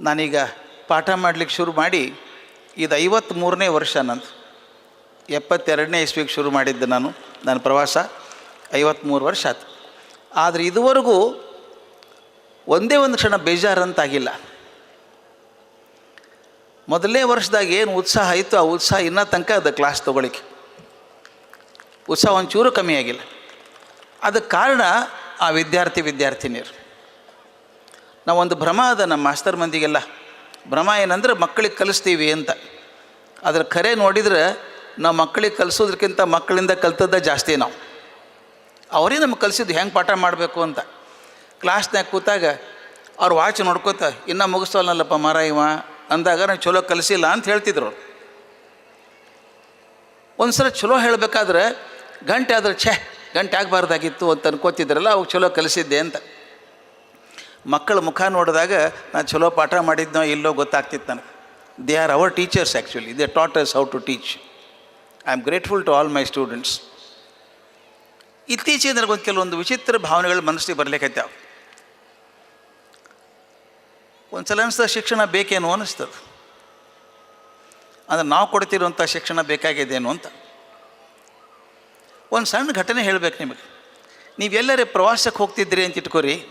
ನಾನೀಗ ಪಾಠ ಮಾಡಲಿಕ್ಕೆ ಶುರು ಮಾಡಿ, ಇದು ಐವತ್ತ್ಮೂರನೇ ವರ್ಷ ನಂದು. ಎಪ್ಪತ್ತೆರಡನೇ ಇಸ್ವಿಗೆ ಶುರು ಮಾಡಿದ್ದೆ ನಾನು, ನನ್ನ ಪ್ರವಾಸ. ಐವತ್ತ್ಮೂರು ವರ್ಷ ಆಯ್ತು. ಆದರೆ ಇದುವರೆಗೂ ಒಂದೇ ಒಂದು ಕ್ಷಣ ಬೇಜಾರಂತಾಗಿಲ್ಲ. ಮೊದಲನೇ ವರ್ಷದಾಗ ಏನು ಉತ್ಸಾಹ ಇತ್ತು, ಆ ಉತ್ಸಾಹ ಇನ್ನೂ ತನಕ ಅದು ಕ್ಲಾಸ್ ತೊಗೊಳಿಕ್ಕೆ ಉತ್ಸಾಹ ಒಂಚೂರು ಕಮ್ಮಿ ಆಗಿಲ್ಲ. ಅದಕ್ಕೆ ಕಾರಣ ಆ ವಿದ್ಯಾರ್ಥಿ, ವಿದ್ಯಾರ್ಥಿನಿಯರು. ನಾವೊಂದು ಭ್ರಮ ಅದ ನಮ್ಮ ಮಾಸ್ತರ್ ಮಂದಿಗೆಲ್ಲ. ಭ್ರಮ ಏನಂದ್ರೆ ಮಕ್ಕಳಿಗೆ ಕಲಿಸ್ತೀವಿ ಅಂತ. ಅದ್ರ ಖರೆ ನೋಡಿದ್ರೆ ನಾವು ಮಕ್ಕಳಿಗೆ ಕಲಿಸೋದ್ರಕ್ಕಿಂತ ಮಕ್ಕಳಿಂದ ಕಲ್ತದ್ದ ಜಾಸ್ತಿ ನಾವು. ಅವರೇ ನಮ್ಗೆ ಕಲಿಸಿದ್ದು ಹೆಂಗೆ ಪಾಠ ಮಾಡಬೇಕು ಅಂತ. ಕ್ಲಾಸ್ನಾಗ ಕೂತಾಗ ಅವ್ರು ವಾಚ್ ನೋಡ್ಕೋತ, ಇನ್ನೂ ಮುಗಿಸ್ತವಲ್ಲಪ್ಪ ಮರ ಇವ. ಅಂದಾಗ ನಾವು ಚಲೋ ಕಲಿಸಿಲ್ಲ ಅಂತ ಹೇಳ್ತಿದ್ರು ಅವ್ರು. ಒಂದು ಸಲ ಚಲೋ ಹೇಳಬೇಕಾದ್ರೆ ಗಂಟೆ ಆದ್ರೆ ಛೇ ಗಂಟೆ ಆಗಬಾರ್ದಾಗಿತ್ತು ಅಂತ ಅನ್ಕೋತಿದ್ರಲ್ಲ, ಅವಾಗ ಚಲೋ ಕಲಿಸಿದ್ದೆ ಅಂತ. ಮಕ್ಕಳ ಮುಖ ನೋಡಿದಾಗ ನಾನು ಚಲೋ ಪಾಠ ಮಾಡಿದ್ನೋ ಇಲ್ಲೋ ಗೊತ್ತಾಗ್ತಿತ್ತು ನನಗೆ. They are our teachers actually they taught us how to teach I am grateful to all my students ಇತ್ತೀಚೆಗೆ ನನಗೊಂದು ಕೆಲವೊಂದು ವಿಚಿತ್ರ ಭಾವನೆಗಳು ಮನಸ್ಸಿಗೆ ಬರಲಿಕ್ಕೈತಾವ ಒಂದು ಸಲ ಅನಿಸ್ತದೆ ಶಿಕ್ಷಣ ಬೇಕೇನೋ ಅನ್ನಿಸ್ತದೆ ಅಂದರೆ ನಾವು ಕೊಡ್ತಿರುವಂಥ ಶಿಕ್ಷಣ ಬೇಕಾಗಿದೇನು ಅಂತ. ಒಂದು ಸಣ್ಣ ಘಟನೆ ಹೇಳಬೇಕು ನಿಮಗೆ. ನೀವೆಲ್ಲರೇ ಪ್ರವಾಸಕ್ಕೆ ಹೋಗ್ತಿದ್ರಿ ಅಂತ ಇಟ್ಕೋರಿ.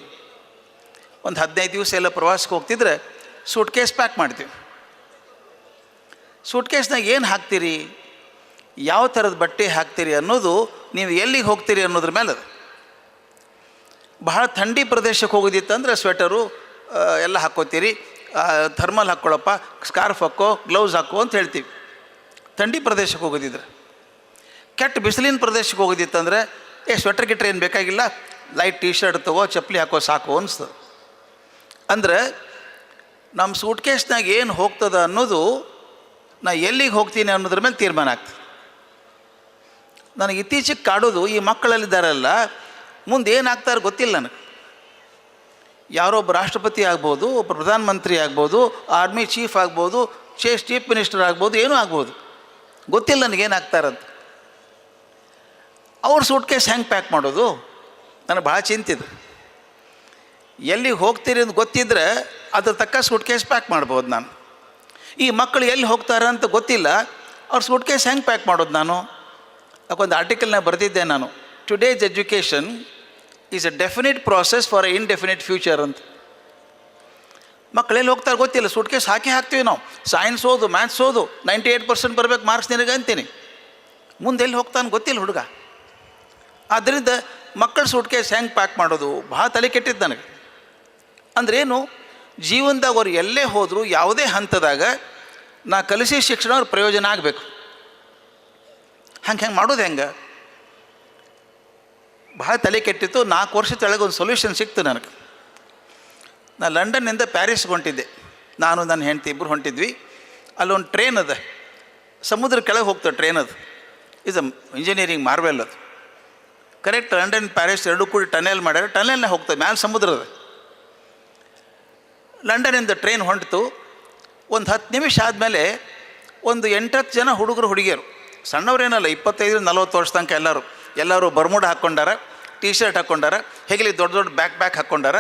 ಒಂದು ಹದಿನೈದು ದಿವಸ ಎಲ್ಲ ಪ್ರವಾಸಕ್ಕೆ ಹೋಗ್ತಿದ್ರೆ ಸೂಟ್ ಕೇಸ್ ಪ್ಯಾಕ್ ಮಾಡ್ತೀವಿ. ಸೂಟ್ ಕೇಸ್ನಾಗ ಏನು ಹಾಕ್ತೀರಿ? ಯಾವ ಥರದ ಬಟ್ಟೆ ಹಾಕ್ತೀರಿ ಅನ್ನೋದು ನೀವು ಎಲ್ಲಿಗೆ ಹೋಗ್ತೀರಿ ಅನ್ನೋದ್ರ ಮೇಲೆ ಅದು. ಬಹಳ ಥಂಡಿ ಪ್ರದೇಶಕ್ಕೆ ಹೋಗೋದಿತ್ತಂದ್ರೆ ಸ್ವೆಟರು ಎಲ್ಲ ಹಾಕ್ಕೋತೀರಿ. ಥರ್ಮಲ್ ಹಾಕ್ಕೊಳಪ್ಪ, ಸ್ಕಾರ್ಫ್ ಹಾಕೋ, ಗ್ಲೌಸ್ ಹಾಕೋ ಅಂತ ಹೇಳ್ತೀವಿ. ಥಂಡಿ ಪ್ರದೇಶಕ್ಕೆ ಹೋಗೋದಿದ್ರೆ. ಕೆಟ್ಟ ಬಿಸಿಲಿನ ಪ್ರದೇಶಕ್ಕೆ ಹೋಗೋದಿತ್ತಂದ್ರೆ, ಏ, ಸ್ವೆಟರ್ ಗಿಟ್ರ್ ಏನು ಬೇಕಾಗಿಲ್ಲ, ಲೈಟ್ ಟೀ ಶರ್ಟ್ ತಗೋ, ಚಪ್ಪಲಿ ಹಾಕೋ ಸಾಕು, ಅನಿಸ್ತದೆ. ಅಂದ್ರೆ ನಮ್ಮ ಸೂಟ್ ಕೇಸ್ನಾಗ ಏನು ಹೋಗ್ತದ ಅನ್ನೋದು ನಾ ಎಲ್ಲಿಗೆ ಹೋಗ್ತೀನಿ ಅನ್ನೋದ್ರ ಮೇಲೆ ತೀರ್ಮಾನ ಆಗ್ತದೆ. ನನಗೆ ಇತ್ತೀಚೆಗೆ ಕಾಡೋದು ಈ ಮಕ್ಕಳಲ್ಲಿದ್ದಾರಲ್ಲ, ಮುಂದೆ ಏನಾಗ್ತಾರೆ ಗೊತ್ತಿಲ್ಲ ನನಗೆ. ಯಾರೋ ಒಬ್ಬ ರಾಷ್ಟ್ರಪತಿ ಆಗ್ಬೋದು, ಒಬ್ಬ ಪ್ರಧಾನಮಂತ್ರಿ ಆಗ್ಬೋದು, ಆರ್ಮಿ ಚೀಫ್ ಆಗ್ಬೋದು, ಚೇಸ್ ಚೀಫ್ ಮಿನಿಸ್ಟರ್ ಆಗ್ಬೋದು, ಏನೂ ಆಗ್ಬೋದು. ಗೊತ್ತಿಲ್ಲ ನನಗೇನಾಗ್ತಾರಂತ ಅವ್ರ ಸೂಟ್ಕೇಸ್ ಹೆಂಗೆ ಪ್ಯಾಕ್ ಮಾಡೋದು? ನನಗೆ ಭಾಳ ಚಿಂತಿದೆ ಎಲ್ಲಿಗೆ ಹೋಗ್ತೀರಿ ಅಂತ ಗೊತ್ತಿದ್ರೆ ಅದ್ರ ತಕ್ಕ ಸೂಟ್ ಕೇಸ್ ಪ್ಯಾಕ್ ಮಾಡ್ಬೋದು ನಾನು. ಈ ಮಕ್ಕಳು ಎಲ್ಲಿ ಹೋಗ್ತಾರೆ ಅಂತ ಗೊತ್ತಿಲ್ಲ, ಅವ್ರ ಸೂಟ್ ಕೇಸ್ ಹೆಂಗೆ ಪ್ಯಾಕ್ ಮಾಡೋದು ನಾನು? ಅದಕ್ಕೊಂದು ಆರ್ಟಿಕಲ್ನ ಬರೆದಿದ್ದೆ ನಾನು. Today's education is a definite process for a indefinite future ಅಂತ. ಮಕ್ಕಳೆಲ್ಲಿ ಹೋಗ್ತಾರೆ ಗೊತ್ತಿಲ್ಲ ಸೂಟ್ ಕೇಸ್ ಹಾಕಿ ಹಾಕ್ತೀವಿ ನಾವು. ಸೈನ್ಸ್ ಓದು ಮ್ಯಾಥ್ಸ್ ಓದು ನೈಂಟಿ ಏಯ್ಟ್ ಪರ್ಸೆಂಟ್ ಬರಬೇಕು ಮಾರ್ಕ್ಸ್ ನಿನಗೆ ಅಂತೀನಿ. ಮುಂದೆ ಎಲ್ಲಿ ಹೋಗ್ತಾನೆ ಗೊತ್ತಿಲ್ಲ ಹುಡುಗ. ಆದ್ದರಿಂದ ಮಕ್ಕಳ ಸೂಟ್ ಕೇಸ್ ಹೆಂಗೆ ಪ್ಯಾಕ್ ಮಾಡೋದು? ಭಾಳ ತಲೆ ಕೆಟ್ಟಿದ್ದು ನನಗೆ. ಅಂದ್ರೇನು? ಜೀವನದಾಗ ಅವ್ರು ಎಲ್ಲೇ ಹೋದರೂ, ಯಾವುದೇ ಹಂತದಾಗ ನಾ ಕಲಿಸಿ ಶಿಕ್ಷಣ ಅವ್ರ ಪ್ರಯೋಜನ ಆಗಬೇಕು. ಹಂಗೆ ಹೆಂಗೆ ಮಾಡೋದು ಹೆಂಗೆ? ಭಾಳ ತಲೆ ಕೆಟ್ಟಿತ್ತು, ನಾಲ್ಕು ವರ್ಷ ತೆಳಗೆ ಒಂದು ಸೊಲ್ಯೂಷನ್ ಸಿಕ್ತು ನನಗೆ. ನಾನು ಲಂಡನ್ನಿಂದ ಪ್ಯಾರಿಸ್ಗೆ ಹೊಂಟಿದ್ದೆ. ನಾನು, ನನ್ನ ಹೆಂಡತಿ ಇಬ್ಬರು ಹೊಂಟಿದ್ವಿ. ಅಲ್ಲೊಂದು ಟ್ರೈನ್ ಅದ. ಸಮುದ್ರ ಕೆಳಗೆ ಹೋಗ್ತದೆ ಟ್ರೈನ್ ಅದು. ಅ ಇಂಜಿನಿಯರಿಂಗ್ ಮಾರ್ವೆಲ್ ಅದು. ಕರೆಕ್ಟ್ ಲಂಡನ್, ಪ್ಯಾರಿಸ್ ಎರಡು ಕೂಡಿ ಟನೆಲ್ ಮಾಡ್ಯಾರ. ಟನೆಲ್ನೇ ಹೋಗ್ತದೆ, ಮ್ಯಾಲೆ ಸಮುದ್ರ ಅದ ಲಂಡನಿಂದ ಟ್ರೈನ್ ಹೊಂಟಿತು. ಒಂದು ಹತ್ತು ನಿಮಿಷ ಆದಮೇಲೆ ಒಂದು ಎಂಟತ್ತು ಜನ ಹುಡುಗರು, ಹುಡುಗಿಯರು. ಸಣ್ಣವ್ರೇನಲ್ಲ ಇಪ್ಪತ್ತೈದು ನಲ್ವತ್ತು ವರ್ಷ ತನಕ ಎಲ್ಲರೂ. ಎಲ್ಲರೂ ಬರ್ಮುಡ ಹಾಕ್ಕೊಂಡಾರ ಟೀ ಶರ್ಟ್ ಹಾಕ್ಕೊಂಡಾರ ಹೇಗಲಿ ದೊಡ್ಡ ದೊಡ್ಡ ಬ್ಯಾಕ್ ಬ್ಯಾಕ್ ಹಾಕ್ಕೊಂಡಾರ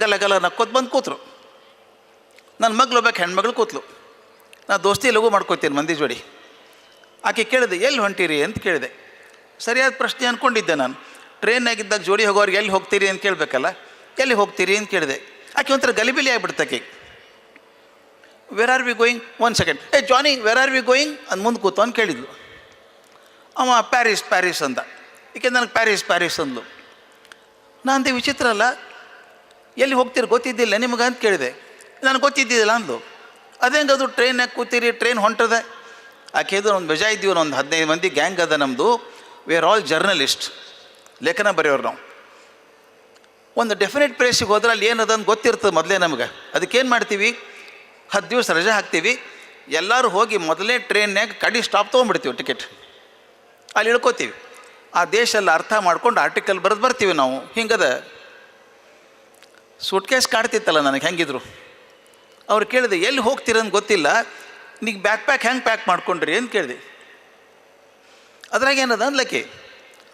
ಗಲ್ಲ ಗಲ್ಲ ನಕ್ಕೋತ್ ಬಂದು ಕೂತರು. ನನ್ನ ಮಗಳು ಒಬ್ಬಾಕೆ ಹೆಣ್ಮಗಳು ಕೂತ್ಲು. ನಾ ದೋಸ್ತಿ ಲಘು ಮಾಡ್ಕೋತೀನಿ ಮಂದಿ ಜೋಡಿ. ಆಕೆ ಕೇಳಿದೆ, ಎಲ್ಲಿ ಹೊಂಟಿರಿ? ಅಂತ ಕೇಳಿದೆ. ಸರಿಯಾದ ಪ್ರಶ್ನೆ ಅಂದ್ಕೊಂಡಿದ್ದೆ ನಾನು. ಟ್ರೈನ್ನಾಗಿದ್ದಾಗ ಜೋಡಿ ಹೋಗೋರಿಗೆ ಎಲ್ಲಿ ಹೋಗ್ತೀರಿ ಅಂತ ಕೇಳಬೇಕಲ್ಲ? ಎಲ್ಲಿ ಹೋಗ್ತೀರಿ ಅಂತ ಕೇಳಿದೆ. ಆಕೆ ಒಂಥರ ಗಲಿಬಿಲಿ ಆಗಿಬಿಡ್ತಾಕೆ where are we going one second ಏ Johnny where are we going ಅಂದ್ ಮುಂದೆ ಕೂತು ಅಂತ ಕೇಳಿದ್ಲು. ಅವ ಪ್ಯಾರಿಸ್ ಪ್ಯಾರಿಸ್ ಅಂದ. ಈಕೆ ನನಗೆ ಪ್ಯಾರಿಸ್ ಪ್ಯಾರಿಸ್ ಅಂದ್ಲು. ನಾನು ವಿಚಿತ್ರ ಅಲ್ಲ, ಎಲ್ಲಿ ಹೋಗ್ತೀರಿ? ಗೊತ್ತಿದ್ದಿಲ್ಲ, ನಿಮಗೆ ಅಂತ ಕೇಳಿದೆ. ನನಗೆ ಗೊತ್ತಿದ್ದಿದ್ದಿಲ್ಲ ಅಂದ್ಲು. ಅದೇಂಗೆ ಅದು ಟ್ರೈನಾಗ ಕೂತೀರಿ? ಟ್ರೈನ್ ಹೊಂಟದೆ? ಆಕೆ ಇದು ಒಂದು ಬೆಜಾ ಇದ್ದೀವಿ, ಒಂದು ಹದಿನೈದು ಮಂದಿ ಗ್ಯಾಂಗ್ ಅದ ನಮ್ಮದು ವಿ ಆರ್ ಆಲ್ ಜರ್ನಲಿಸ್ಟ್ ಲೇಖನ ಬರೆಯೋರು ನಾವು. ಒಂದು ಡೆಫಿನೆಟ್ ಪ್ಲೇಸಿಗೆ ಹೋದ್ರೆ ಅಲ್ಲಿ ಏನದ ಅಂತ ಗೊತ್ತಿರ್ತದೆ ಮೊದಲೇ ನಮ್ಗೆ. ಅದಕ್ಕೇನು ಮಾಡ್ತೀವಿ? ಹತ್ತು ದಿವಸ ರಜೆ ಹಾಕ್ತೀವಿ. ಎಲ್ಲರೂ ಹೋಗಿ ಮೊದಲೇ ಟ್ರೈನ್ಯಾಗ ಕಡಿ ಸ್ಟಾಪ್ ತೊಗೊಂಡ್ಬಿಡ್ತೀವಿ ಟಿಕೆಟ್ ಅಲ್ಲಿ ಇಳ್ಕೋತೀವಿ. ಆ ದೇಶ ಎಲ್ಲ ಅರ್ಥ ಮಾಡ್ಕೊಂಡು ಆರ್ಟಿಕಲ್ ಬರೆದು ಬರ್ತೀವಿ ನಾವು. ಹಿಂಗದ ಸೂಟ್ ಕೇಸ್ ಕಾಡ್ತಿತ್ತಲ್ಲ ನನಗೆ, ಹೆಂಗಿದ್ರು? ಅವ್ರು ಕೇಳಿದೆ, ಎಲ್ಲಿ ಹೋಗ್ತೀರಂತ ಗೊತ್ತಿಲ್ಲ. ನೀವು ಬ್ಯಾಕ್ ಪ್ಯಾಕ್ ಹೆಂಗೆ ಪ್ಯಾಕ್ ಮಾಡ್ಕೊಂಡ್ರಿ ಅಂತ ಕೇಳಿದೆ. ಅದ್ರಾಗ ಏನದ ಅನ್ಲಕ್ಕಿ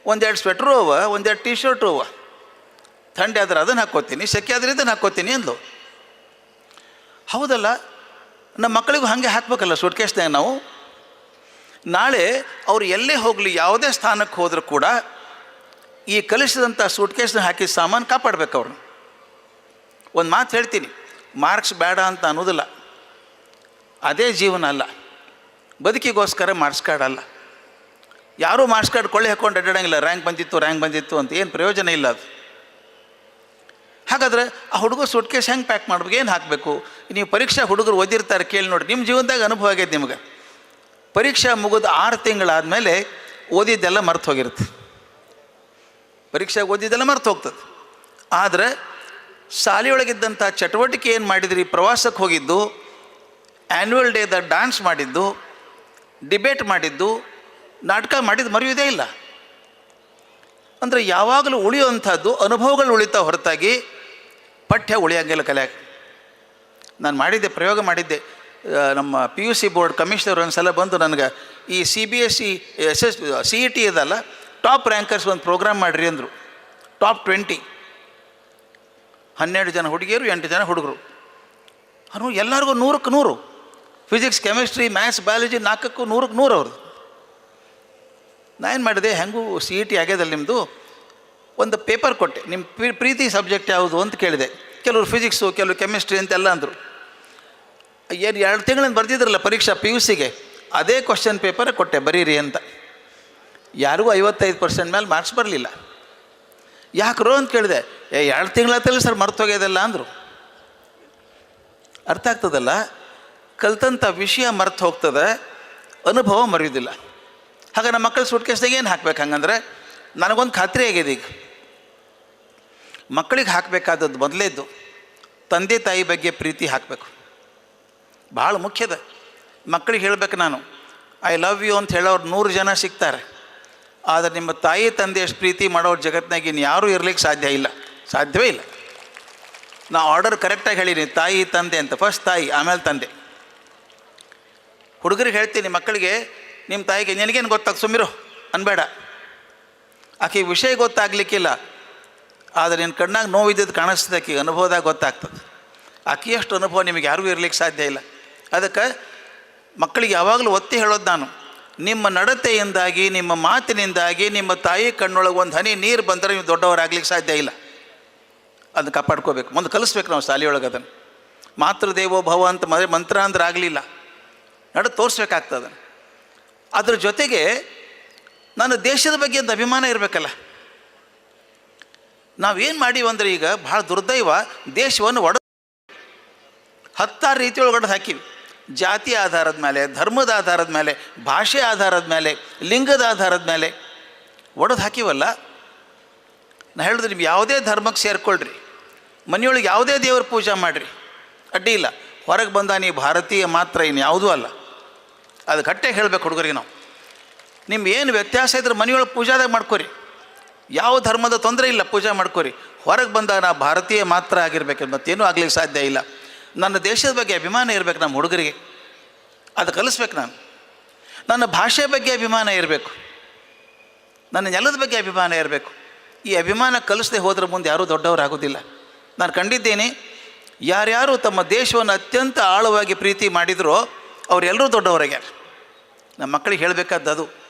ಒಂದೆರಡು ಸ್ವೆಟ್ರು ಅವ ಒಂದೆರಡು ಟೀ ಶರ್ಟು ಅವ ಥಂಡಿ ಆದರೆ ಅದನ್ನು ಹಾಕ್ಕೋತೀನಿ ಸೆಕೆ ಆದರೆ ಇದನ್ನು ಹಾಕ್ಕೋತೀನಿ ಹೌದಲ್ಲ, ನಮ್ಮ ಮಕ್ಕಳಿಗೂ ಹಾಗೆ ಹಾಕ್ಬೇಕಲ್ಲ ಸೂಟ್ಕೇಸ್ನಾಗ ನಾವು. ನಾಳೆ ಅವ್ರು ಎಲ್ಲೇ ಹೋಗಲಿ, ಯಾವುದೇ ಸ್ಥಾನಕ್ಕೆ ಹೋದರೂ ಕೂಡ ಈ ಕಲಿಸಿದಂಥ ಸೂಟ್ಕೇಸ್ನ ಹಾಕಿದ ಸಾಮಾನು ಕಾಪಾಡಬೇಕು ಅವ್ರನ್ನ ಒಂದು ಮಾತು ಹೇಳ್ತೀನಿ, ಮಾರ್ಕ್ಸ್ ಬೇಡ ಅಂತ ಅನ್ನೋದಿಲ್ಲ. ಅದೇ ಜೀವನ ಅಲ್ಲ. ಬದುಕಿಗೋಸ್ಕರ ಮಾರ್ಕ್ಸ್ ಕಾರ್ಡ್ ಅಲ್ಲ. ಯಾರೂ ಮಾರ್ಕ್ಸ್ ಕಾರ್ಡ್ ಕೊಳ್ಳೆ ಹಾಕ್ಕೊಂಡು ಅಡ್ಡಾಡಂಗಿಲ್ಲ, ರ್ಯಾಂಕ್ ಬಂದಿತ್ತು ರ್ಯಾಂಕ್ ಬಂದಿತ್ತು ಅಂತ ಏನು ಪ್ರಯೋಜನ ಇಲ್ಲ ಅದು. ಹಾಗಾದ್ರೆ ಆ ಹುಡುಗ ಸುಟ್ಕೇಸ್ ಹೆಂಗೆ ಪ್ಯಾಕ್ ಮಾಡ್ಬೇಕು? ಏನು ಹಾಕಬೇಕು? ನೀವು ಪರೀಕ್ಷಾ ಹುಡುಗರು ಓದಿರ್ತಾರೆ ಕೇಳಿ ನೋಡಿ. ನಿಮ್ಮ ಜೀವನದಾಗ ಅನುಭವ ಆಗೈತೆ ನಿಮಗೆ. ಪರೀಕ್ಷೆ ಮುಗಿದು ಆರು ತಿಂಗಳಾದಮೇಲೆ ಓದಿದ್ದೆಲ್ಲ ಮರ್ತು ಹೋಗಿರುತ್ತೆ. ಪರೀಕ್ಷೆಗೆ ಓದಿದ್ದೆಲ್ಲ ಮರ್ತು ಹೋಗ್ತದೆ. ಆದರೆ ಶಾಲೆಯೊಳಗಿದ್ದಂಥ ಚಟುವಟಿಕೆ ಏನು ಮಾಡಿದ್ರಿ? ಪ್ರವಾಸಕ್ಕೆ ಹೋಗಿದ್ದು ಆ್ಯನ್ಯುವಲ್ ಡೇದ ಡ್ಯಾನ್ಸ್ ಮಾಡಿದ್ದು ಡಿಬೇಟ್ ಮಾಡಿದ್ದು, ನಾಟಕ ಮಾಡಿದ್ದು ಮರೆಯುವುದೇ ಇಲ್ಲ. ಅಂದರೆ ಯಾವಾಗಲೂ ಉಳಿಯುವಂಥದ್ದು ಅನುಭವಗಳು ಉಳಿತಾ ಹೊರತಾಗಿ ಪಠ್ಯ ಉಳಿಯಂಗಿಲ್ಲ ಕಲೆ ನಾನು ಮಾಡಿದ್ದೆ, ಪ್ರಯೋಗ ಮಾಡಿದ್ದೆ. ನಮ್ಮ P U C board commissioner ಒಂದು ಸಲ ಬಂದು ನನಗೆ, ಈ C B S C S S C E T ಇದಲ್ಲ ಟಾಪ್ ರ್ಯಾಂಕರ್ಸ್ ಒಂದು ಪ್ರೋಗ್ರಾಮ್ ಮಾಡಿರಿ ಅಂದರು. ಟಾಪ್ ಟ್ವೆಂಟಿ ಹನ್ನೆರಡು ಜನ ಹುಡುಗಿಯರು, ಎಂಟು ಜನ ಹುಡುಗರು. ಅವರು ಎಲ್ಲರಿಗೂ ನೂರಕ್ಕೆ ನೂರು. ಫಿಸಿಕ್ಸ್ ಕೆಮಿಸ್ಟ್ರಿ ಮ್ಯಾಥ್ಸ್ ಬಯಾಲಜಿ ನಾಲ್ಕಕ್ಕೂ ನೂರಕ್ಕೆ ನೂರು ಅವ್ರದ್ದು ನಾನು ಏನು ಮಾಡಿದೆ, ಹೆಂಗೂ ಸಿ ಇ ಟಿ ಆಗ್ಯದಲ್ಲ ನಿಮ್ಮದು ಒಂದು ಪೇಪರ್ ಕೊಟ್ಟೆ. ನಿಮ್ಮ ಪ್ರೀ, ಪ್ರೀತಿ ಸಬ್ಜೆಕ್ಟ್ ಯಾವುದು ಅಂತ ಕೇಳಿದೆ. ಕೆಲವರು ಫಿಸಿಕ್ಸು ಕೆಲವರು ಕೆಮಿಸ್ಟ್ರಿ ಅಂತೆಲ್ಲ ಅಂದರು. ಏನು ಎರಡು ತಿಂಗಳಿಂದ ಬರ್ತಿದ್ರಲ್ಲ ಪರೀಕ್ಷಾ ಪಿ ಯು ಸಿಗೆ ಅದೇ ಕ್ವಶನ್ ಪೇಪರ್ ಕೊಟ್ಟೆ, ಬರೀರಿ ಅಂತ. ಯಾರಿಗೂ ಐವತ್ತೈದು ಪರ್ಸೆಂಟ್ ಮೇಲೆ ಮಾರ್ಕ್ಸ್ ಬರಲಿಲ್ಲ. ಯಾಕ್ರೋ ಅಂತ ಕೇಳಿದೆ. ಏ, ಎರಡು ತಿಂಗಳಲ್ಲಿ ಸರ್ ಮರ್ತೋಗ್ಯದಲ್ಲ ಅಂದರು. ಅರ್ಥ ಆಗ್ತದಲ್ಲ? ಕಲ್ತಂಥ ವಿಷಯ ಮರ್ತು ಹೋಗ್ತದೆ, ಅನುಭವ ಮರೆಯೋದಿಲ್ಲ. ಹಾಗೆ ನಮ್ಮ ಮಕ್ಕಳು ಸುಟ್ಕೇಸ್ದಾಗ ಏನು ಹಾಕ್ಬೇಕು ಹಂಗಂದ್ರೆ, ನನಗೊಂದು ಖಾತ್ರಿ ಆಗಿದೆ ಈಗ. ಮಕ್ಕಳಿಗೆ ಹಾಕಬೇಕಾದದ್ದು ಮೊದಲೇದ್ದು. ತಂದೆ ತಾಯಿ ಬಗ್ಗೆ ಪ್ರೀತಿ ಹಾಕಬೇಕು. ಭಾಳ ಮುಖ್ಯದ. ಮಕ್ಕಳಿಗೆ ಹೇಳಬೇಕು ನಾನು, ಐ ಲವ್ ಯು ಅಂತ ಹೇಳೋರು ನೂರು ಜನ ಸಿಗ್ತಾರೆ. ಆದರೆ ನಿಮ್ಮ ತಾಯಿ ತಂದೆ ಎಷ್ಟು ಪ್ರೀತಿ ಮಾಡೋರು ಜಗತ್ತಿನಾಗ ಇನ್ನು ಯಾರೂ ಇರ್ಲಿಕ್ಕೆ ಸಾಧ್ಯ ಇಲ್ಲ. ಸಾಧ್ಯವೇ ಇಲ್ಲ. ನಾ ಆರ್ಡರ್ ಕರೆಕ್ಟಾಗಿ ಹೇಳೀನಿ, ತಾಯಿ, ತಂದೆ ಅಂತ. ಫಸ್ಟ್ ತಾಯಿ, ಆಮೇಲೆ ತಂದೆ. ಹುಡುಗರಿಗೆ ಹೇಳ್ತೀನಿ, ಮಕ್ಕಳಿಗೆ ನಿಮ್ಮ ತಾಯಿಗೆ ನಿನಗೇನು ಗೊತ್ತಾಗ ಸುಮ್ಮಿರು, ಅನ್ಬೇಡ. ಆಕೆ ವಿಷಯ ಗೊತ್ತಾಗಲಿಕ್ಕಿಲ್ಲ. ಆದರೆ ನಿನ್ನ ಕಣ್ಣಾಗ ನೋವಿದ್ದದ್ದು ಕಾಣಿಸ್ತದೆ ಆಕೆಗೆ. ಅನುಭವದಾಗ ಗೊತ್ತಾಗ್ತದೆ. ಆಕೆಯಷ್ಟು ಅನುಭವ ನಿಮಗೆ ಯಾರಿಗೂ ಇರಲಿಕ್ಕೆ ಸಾಧ್ಯ ಇಲ್ಲ. ಅದಕ್ಕೆ ಮಕ್ಕಳಿಗೆ ಯಾವಾಗಲೂ ಒತ್ತಿ ಹೇಳೋದು ನಾನು. ನಿಮ್ಮ ನಡತೆಯಿಂದಾಗಿ, ನಿಮ್ಮ ಮಾತಿನಿಂದಾಗಿ, ನಿಮ್ಮ ತಾಯಿ ಕಣ್ಣೊಳಗೆ ಒಂದು ಹನಿ ನೀರು ಬಂದರೆ ನೀವು ದೊಡ್ಡವರಾಗ್ಲಿಕ್ಕೆ ಸಾಧ್ಯ ಇಲ್ಲ. ಅದನ್ನು ಕಾಪಾಡ್ಕೋಬೇಕು. ಮುಂದೆ ಕಲಿಸ್ಬೇಕು ನಾವು ಶಾಲೆಯೊಳಗೆ ಅದನ್ನು. ಮಾತೃದೇವೋ ಭವ ಅಂತ ಮದುವೆ ಮಂತ್ರ ಅಂದ್ರೆ ಆಗಲಿಲ್ಲ. ನಡು ತೋರಿಸ್ಬೇಕಾಗ್ತದೆ ಅದ್ರ ಜೊತೆಗೆ ನನ್ನ ದೇಶದ ಬಗ್ಗೆ ಒಂದು ಅಭಿಮಾನ ಇರಬೇಕಲ್ಲ. ನಾವೇನು ಮಾಡೀವಿ ಅಂದರೆ ಈಗ ಭಾಳ ದುರ್ದೈವ ದೇಶವನ್ನು ಒಡ ಹತ್ತಾರು ರೀತಿ ಒಳಗಡೆ ಹಾಕಿವಿ. ಜಾತಿ ಆಧಾರದ ಮೇಲೆ, ಧರ್ಮದ ಆಧಾರದ ಮೇಲೆ, ಭಾಷೆ ಆಧಾರದ ಮೇಲೆ, ಲಿಂಗದ ಆಧಾರದ ಮೇಲೆ ಒಡೆದು ಹಾಕಿವಲ್ಲ. ನಾ ಹೇಳಿದ್ರೆ ನೀವು ಯಾವುದೇ ಧರ್ಮಕ್ಕೆ ಸೇರ್ಕೊಳ್ರಿ. ಮನೆಯೊಳಗೆ ಯಾವುದೇ ದೇವ್ರ ಪೂಜೆ ಮಾಡಿರಿ. ಅಡ್ಡಿ ಇಲ್ಲ. ಹೊರಗೆ ಬಂದ ನೀ ಭಾರತೀಯ ಮಾತ್ರ ಇನ್ನು ಯಾವುದೂ ಅಲ್ಲ. ಅದು ಕಟ್ಟೆ ಹೇಳಬೇಕು ಹುಡುಗರಿಗೆ ನಾವು. ನಿಮ್ಮ ಏನು ವ್ಯತ್ಯಾಸ ಇದ್ರೆ ಮನೆಯೊಳಗೆ ಪೂಜಾದಾಗ ಮಾಡ್ಕೊರಿ. ಯಾವ ಧರ್ಮದ ತೊಂದರೆ ಇಲ್ಲ, ಪೂಜೆ ಮಾಡ್ಕೊರಿ. ಹೊರಗೆ ಬಂದ ನಾ ಭಾರತೀಯ ಮಾತ್ರ ಆಗಿರ್ಬೇಕು ಮತ್ತೇನೂ ಆಗ್ಲಿಕ್ಕೆ ಸಾಧ್ಯ ಇಲ್ಲ. ನನ್ನ ದೇಶದ ಬಗ್ಗೆ ಅಭಿಮಾನ ಇರಬೇಕು ನಮ್ಮ ಹುಡುಗರಿಗೆ. ಅದು ಕಲಿಸ್ಬೇಕು ನಾನು. ನನ್ನ ಭಾಷೆ ಬಗ್ಗೆ ಅಭಿಮಾನ ಇರಬೇಕು. ನನ್ನ ನೆಲದ ಬಗ್ಗೆ ಅಭಿಮಾನ ಇರಬೇಕು. ಈ ಅಭಿಮಾನ ಕಲಿಸದೆ ಹೋದ್ರ ಮುಂದೆ ಯಾರೂ ದೊಡ್ಡವರಾಗೋದಿಲ್ಲ. ನಾನು ಕಂಡಿದ್ದೇನೆ, ಯಾರ್ಯಾರು ತಮ್ಮ ದೇಶವನ್ನು ಅತ್ಯಂತ ಆಳವಾಗಿ ಪ್ರೀತಿ ಮಾಡಿದರೋ ಅವರೆಲ್ಲರೂ ದೊಡ್ಡವರಾಗ್ಯಾರ. ನಮ್ಮ ಮಕ್ಕಳಿಗೆ ಹೇಳಬೇಕಾದ್ದು